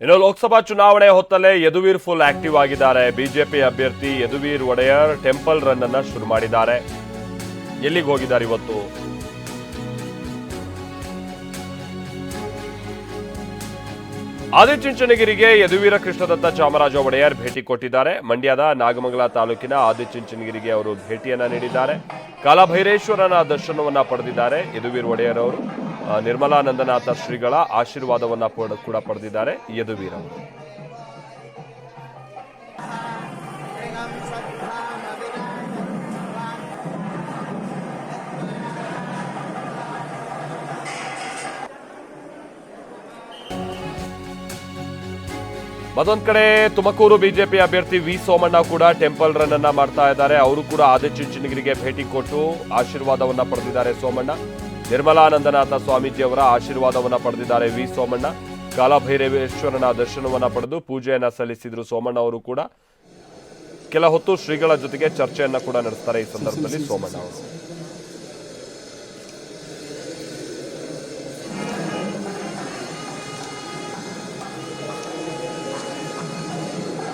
ಇನ್ನು ಲೋಕಸಭಾ ಚುನಾವಣೆ ಹೊತ್ತಲ್ಲೇ ಯದುವೀರ್ ಫುಲ್ ಆಕ್ಟಿವ್ ಆಗಿದ್ದಾರೆ. ಬಿಜೆಪಿ ಅಭ್ಯರ್ಥಿ ಯದುವೀರ್ ಒಡೆಯರ್ ಟೆಂಪಲ್ ರನ್ ಅನ್ನ ಶುರು ಮಾಡಿದ್ದಾರೆ. ಎಲ್ಲಿಗೆ ಹೋಗಿದ್ದಾರೆ ಇವತ್ತು? ಆದಿಚುಂಚನಗಿರಿಗೆ ಯದುವೀರ ಕೃಷ್ಣದತ್ತ ಚಾಮರಾಜ ಒಡೆಯರ್ ಭೇಟಿ ಕೊಟ್ಟಿದ್ದಾರೆ. ಮಂಡ್ಯದ ನಾಗಮಂಗಲ ತಾಲೂಕಿನ ಆದಿಚುಂಚನಗಿರಿಗೆ ಅವರು ಭೇಟಿಯನ್ನ ನೀಡಿದ್ದಾರೆ. ಕಾಲಭೈರೇಶ್ವರನ ದರ್ಶನವನ್ನ ಪಡೆದಿದ್ದಾರೆ ಯದುವೀರ್ ಒಡೆಯರ್ ಅವರು. ನಿರ್ಮಲಾನಂದನಾಥ ಶ್ರೀಗಳ ಆಶೀರ್ವಾದವನ್ನ ಕೂಡ ಪಡೆದಿದ್ದಾರೆ ಯದುವೀರ ಮತ್ತೊಂದ್ ಕಡೆ ತುಮಕೂರು ಬಿಜೆಪಿ ಅಭ್ಯರ್ಥಿ ವಿ ಸೋಮಣ್ಣ ಕೂಡ ಟೆಂಪಲ್ ರನ್ ಅನ್ನ ಮಾಡ್ತಾ ಇದ್ದಾರೆ. ಅವರು ಕೂಡ ಆದಿಚುಂಚನಗಿರಿಗೆ ಭೇಟಿ ಕೊಟ್ಟು ಆಶೀರ್ವಾದವನ್ನ ಪಡೆದಿದ್ದಾರೆ ಸೋಮಣ್ಣ. ನಿರ್ಮಲಾನಂದನಾಥ ಸ್ವಾಮೀಜಿಯವರ ಆಶೀರ್ವಾದವನ್ನ ಪಡೆದಿದ್ದಾರೆ ವಿ ಸೋಮಣ್ಣ. ಕಾಲಭೈರವೇಶ್ವರನ ದರ್ಶನವನ್ನ ಪಡೆದು ಪೂಜೆಯನ್ನು ಸಲ್ಲಿಸಿದ್ರು ಸೋಮಣ್ಣ ಅವರು ಕೂಡ. ಕೆಲ ಹೊತ್ತು ಶ್ರೀಗಳ ಜೊತೆಗೆ ಚರ್ಚೆಯನ್ನ ಕೂಡ ನಡೆಸ್ತಾರೆ ಈ ಸಂದರ್ಭದಲ್ಲಿ ಸೋಮಣ್ಣ ಅವರು.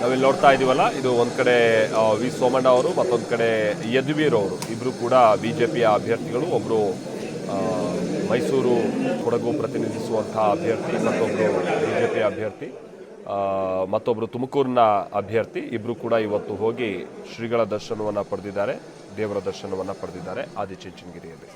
ನಾವಿಲ್ಲಿ ನೋಡ್ತಾ ಇದೀವಲ್ಲ, ಇದು ಒಂದ್ ಕಡೆ ವಿ ಸೋಮಣ್ಣ ಅವರು ಮತ್ತೊಂದ್ ಕಡೆ ಯದುವೀರ್ ಅವರು. ಇಬ್ರು ಕೂಡ ಬಿಜೆಪಿಯ ಅಭ್ಯರ್ಥಿಗಳು, ಒಬ್ರು ಮೈಸೂರು ಕೊಡಗು ಪ್ರತಿನಿಧಿಸುವಂತಹ ಅಭ್ಯರ್ಥಿ, ಮತ್ತೊಬ್ರು ಬಿಜೆಪಿ ಅಭ್ಯರ್ಥಿ ಮತ್ತೊಬ್ಬರು ತುಮಕೂರಿನ ಅಭ್ಯರ್ಥಿ ಇಬ್ಬರು ಕೂಡ ಇವತ್ತು ಹೋಗಿ ಶ್ರೀಗಳ ದರ್ಶನವನ್ನು ಪಡೆದಿದ್ದಾರೆ, ದೇವರ ದರ್ಶನವನ್ನು ಪಡೆದಿದ್ದಾರೆ, ಆದಿಚುಂಚನಗಿರಿಯಲ್ಲಿ.